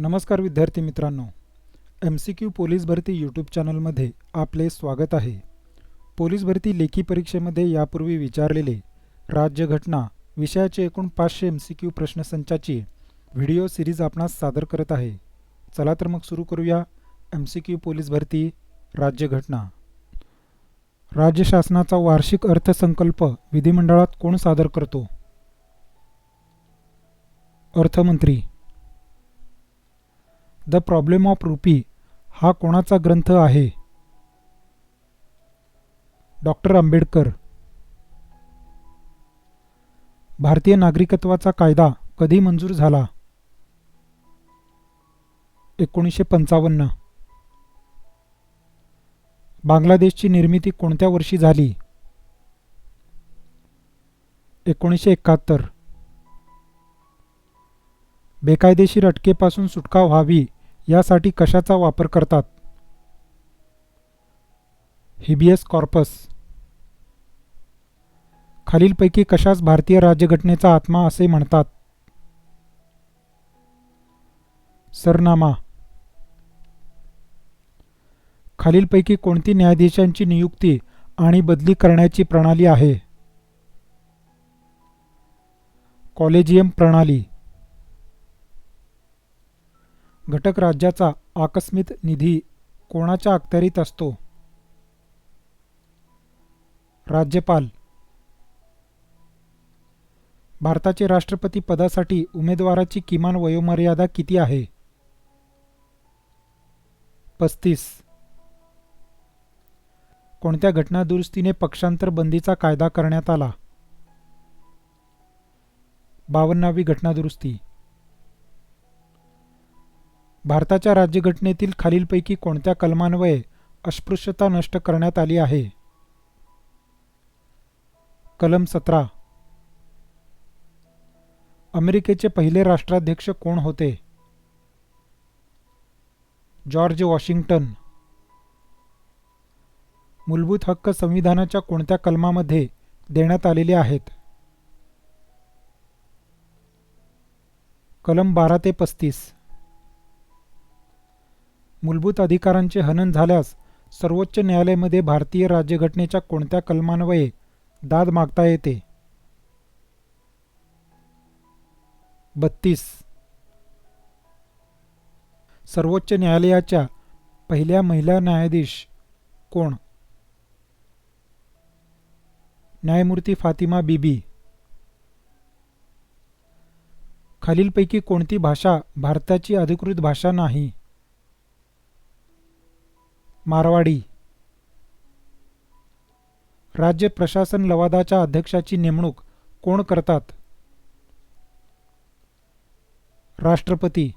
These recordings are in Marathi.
नमस्कार विद्यार्थी मित्रांनो. एम सी क्यू पोलीस भरती यूट्यूब चॅनलमध्ये आपले स्वागत आहे. पोलीस भरती लेखी परीक्षेमध्ये यापूर्वी विचारलेले राज्यघटना विषयाचे एकूण पाचशे एम सी क्यू प्रश्नसंचाची व्हिडिओ सिरीज आपणास सादर करत आहे. चला तर मग सुरू करूया एम सी क्यू पोलीस भरती राज्यघटना राज्य शासनाचा वार्षिक अर्थसंकल्प विधिमंडळात कोण सादर करतो? अर्थमंत्री द प्रॉब्लेम ऑफ रुपी हा कोणाचा ग्रंथ आहे? डॉक्टर आंबेडकर. भारतीय नागरिकत्वाचा कायदा कधी मंजूर झाला? एकोणीसशे पंचावन्न. बांगलादेशची निर्मिती कोणत्या वर्षी झाली? एकोणीसशे एकाहत्तर. बेकायदेशीर अटकेपासून सुटका व्हावी यासाठी कशाचा वापर करतात? Habeas corpus. खालीलपैकी कशास भारतीय राज्यघटनेचा आत्मा असे म्हणतात? सरनामा. खालीलपैकी कोणती न्यायाधीशांची नियुक्ती आणि बदली करण्याची प्रणाली आहे? कॉलेजियम प्रणाली. घटक राज्याचा आकस्मित निधी कोणाच्या अखत्यारीत असतो? राज्यपाल. भारताचे राष्ट्रपती पदासाठी उमेदवाराची किमान वयोमर्यादा किती आहे? पस्तीस. कोणत्या घटनादुरुस्तीने पक्षांतर बंदीचा कायदा करण्यात आला? बावन्नावी घटनादुरुस्ती. भारताच्या राज्यघटनेतील खालीलपैकी कोणत्या कलमान्वये अस्पृश्यता नष्ट करण्यात आली आहे? कलम सतरा. अमेरिकेचे पहिले राष्ट्राध्यक्ष कोण होते? George Washington. मूलभूत हक्क संविधानाच्या कोणत्या कलमामध्ये देण्यात आलेले आहेत? कलम बारा ते पस्तीस. मूलभूत अधिकारांचे हनन झाल्यास सर्वोच्च न्यायालयामध्ये भारतीय राज्यघटनेच्या कोणत्या कलमान्वये दाद मागता येते? बत्तीस. सर्वोच्च न्यायालयाच्या पहिल्या महिला न्यायाधीश कोण? न्यायमूर्ती फातिमा बीबी. खालीलपैकी कोणती भाषा भारताची अधिकृत भाषा नाही? मारवाडी. राज्य प्रशासन लवादाच्या अध्यक्षाची नेमणूक कोण करतात? राष्ट्रपती.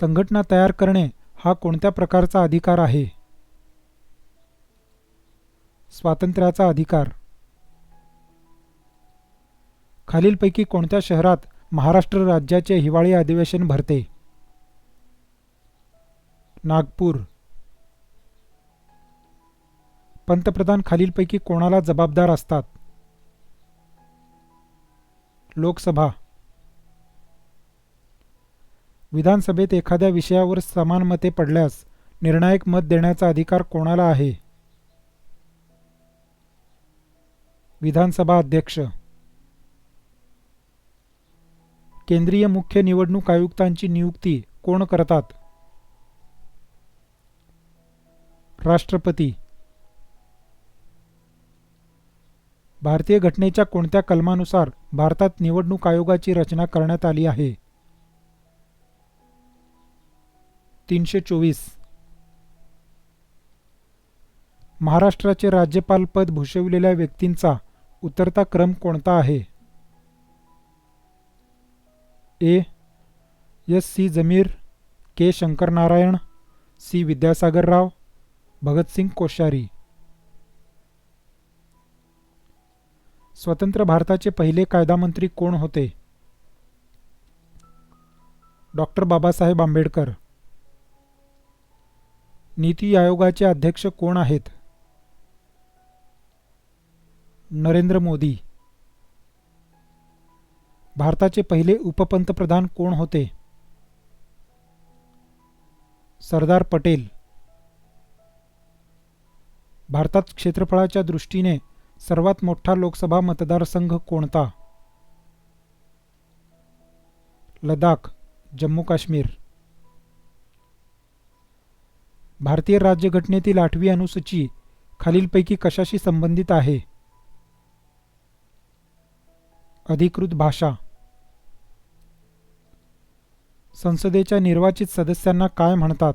संघटना तयार करणे हा कोणत्या प्रकारचा अधिकार आहे? स्वातंत्र्याचा अधिकार. खालीलपैकी कोणत्या शहरात महाराष्ट्र राज्याचे हिवाळी अधिवेशन भरते? नागपूर. पंतप्रधान खालीलपैकी कोणाला जबाबदार असतात? लोकसभा. विधानसभेत एखाद्या विषयावर समान मते पडल्यास निर्णायक मत देण्याचा अधिकार कोणाला आहे? विधानसभा अध्यक्ष. केंद्रीय मुख्य निवडणूक आयुक्तांची नियुक्ती कोण करतात? राष्ट्रपती. भारतीय घटनेच्या कोणत्या कलमानुसार भारतात निवडणूक आयोगाची रचना करण्यात आली आहे? तीनशे चोवीस. महाराष्ट्राचे राज्यपाल पद भूषविलेल्या व्यक्तींचा उतरता क्रम कोणता आहे? A. S. C. Jamir K. Sankaranarayanan C. Vidyasagar Rao Bhagat Singh Koshyari. स्वतंत्र भारताचे पहिले कायदामंत्री कोण होते? डॉक्टर बाबासाहेब आंबेडकर. नीती आयोगाचे अध्यक्ष कोण आहेत? नरेंद्र मोदी. भारताचे पहिले उपपंतप्रधान कोण होते? सरदार पटेल. भारतात क्षेत्रफळाच्या दृष्टीने सर्वात मोठा लोकसभा मतदारसंघ कोणता? लडाख जम्मू काश्मीर. भारतीय राज्यघटनेतील आठवी अनुसूची खालीलपैकी कशाशी संबंधित आहे? अधिकृत भाषा. संसदेच्या निर्वाचित सदस्यांना काय म्हणतात?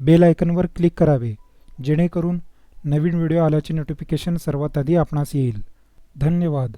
बेल आयकनवर क्लिक करावे जेणेकरून नवीन व्हिडिओ आल्याचे नोटिफिकेशन सर्वात आधी आपणास येईल. धन्यवाद.